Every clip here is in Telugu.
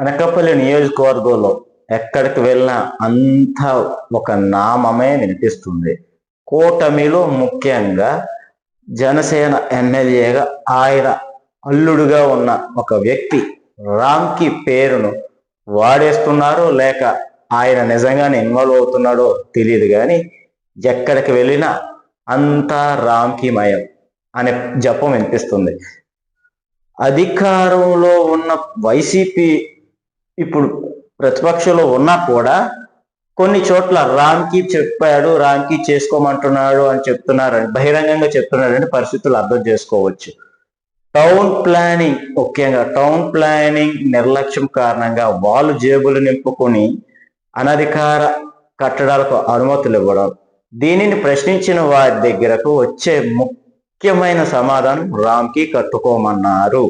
అనకాపల్లి నియోజకవర్గంలో ఎక్కడికి వెళ్ళినా అంతా ఒక నామమే వినిపిస్తుంది. కూటమిలో ముఖ్యంగా జనసేన ఎమ్మెల్యేగా ఆయన అల్లుడుగా ఉన్న ఒక వ్యక్తి రామ్కి పేరును వాడేస్తున్నారో లేక ఆయన నిజంగానే ఇన్వాల్వ్ అవుతున్నాడో తెలియదు కానీ ఎక్కడికి వెళ్ళినా అంతా రామ్కి మయం అనే జపం వినిపిస్తుంది. అధికారంలో ఉన్న వైసీపీ ఇప్పుడు ప్రతిపక్షంలో ఉన్నా కూడా కొన్ని చోట్ల రామ్కి చెప్పాడు రామ్కి చేసుకోమంటున్నాడు అని చెప్తున్నారని బహిరంగంగా చెప్తున్నారని పరిస్థితులు అర్థం చేసుకోవచ్చు. టౌన్ ప్లానింగ్ ముఖ్యంగా టౌన్ ప్లానింగ్ నిర్లక్ష్యం కారణంగా వాళ్ళు జేబులు నింపుకొని అనధికార కట్టడాలకు అనుమతులు ఇవ్వడం దీనిని ప్రశ్నించిన వారి దగ్గరకు వచ్చే ముఖ్యమైన సమాధానం రామ్కి కట్టుకోమన్నారు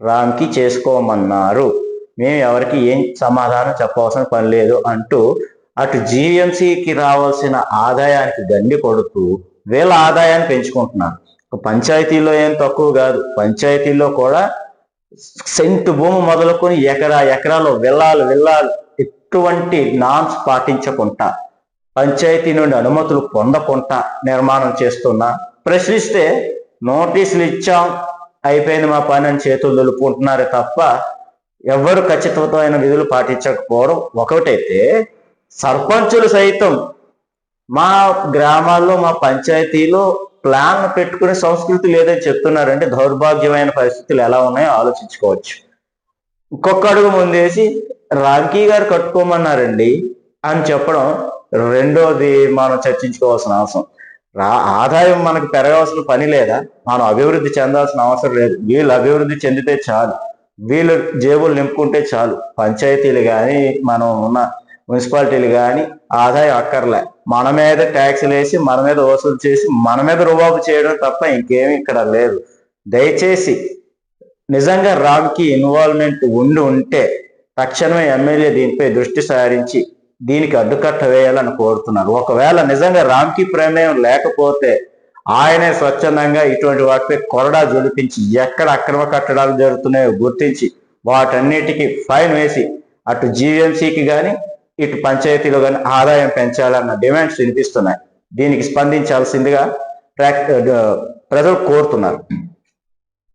రామ్కి చేసుకోమన్నారు. మేము ఎవరికి ఏం సమాధానం చెప్పవలసిన పని లేదు అంటూ అటు జీఎంసీకి రావాల్సిన ఆదాయానికి గండి కొడుతూ వీళ్ళ ఆదాయాన్ని పెంచుకుంటున్నారు. పంచాయతీలో ఏం తక్కువ కాదు. పంచాయతీలో కూడా సెంటు భూమి మొదలుకొని ఎకరా ఎకరాలు విల్లాలు విల్లాలు ఎటువంటి నామ్స్ పాటించకుండా పంచాయతీ నుండి అనుమతులు పొందకుండా నిర్మాణం చేస్తున్నా. ప్రశ్నిస్తే నోటీసులు ఇచ్చాం. అయిపోయింది మా పని అని చేతులు దులుపుకుంటున్నారే తప్ప ఎవరు ఖచ్చితమైన విధులు పాటించకపోవడం ఒకటైతే సర్పంచులు సైతం మా గ్రామాల్లో మా పంచాయతీలో ప్లాన్ పెట్టుకునే సంస్కృతి లేదని చెప్తున్నారంటే దౌర్భాగ్యమైన పరిస్థితులు ఎలా ఉన్నాయో ఆలోచించుకోవచ్చు. ఇంకొక అడుగు ముందేసి రాంకీ గారు కట్టుకోమన్నారండి అని చెప్పడం రెండోది మనం చర్చించుకోవాల్సిన అవసరం. రా ఆదాయం మనకు పెరగాల్సిన పని లేదా? మనం అభివృద్ధి చెందాల్సిన అవసరం లేదు. వీళ్ళు అభివృద్ధి చెందితే చాలు. వీళ్ళు జేబులు నింపుకుంటే చాలు. పంచాయతీలు కానీ మనం ఉన్న మున్సిపాలిటీలు కానీ ఆదాయం అక్కర్లే. మన మీద ట్యాక్సులు వేసి మన మీద వసూలు చేసి మన మీద రుబాబు చేయడం తప్ప ఇంకేమి ఇక్కడ లేదు. దయచేసి నిజంగా రామ్కి ఇన్వాల్వ్మెంట్ ఉండి ఉంటే తక్షణమే ఎమ్మెల్యే దీనిపై దృష్టి సారించి దీనికి అడ్డుకట్ట వేయాలని కోరుతున్నారు. ఒకవేళ నిజంగా రామ్కి ప్రమేయం లేకపోతే ఆయనే స్వచ్ఛందంగా ఇటువంటి వాటిపై కొరడా జొలిపించి ఎక్కడ అక్రమ కట్టడాలు జరుగుతున్నాయో గుర్తించి వాటన్నిటికీ ఫైన్ వేసి అటు జీవీఎంసీకి కానీ ఇటు పంచాయతీలో కానీ ఆదాయం పెంచాలన్న డిమాండ్స్ వినిపిస్తున్నాయి. దీనికి స్పందించాల్సిందిగా ప్రజలు కోరుతున్నారు.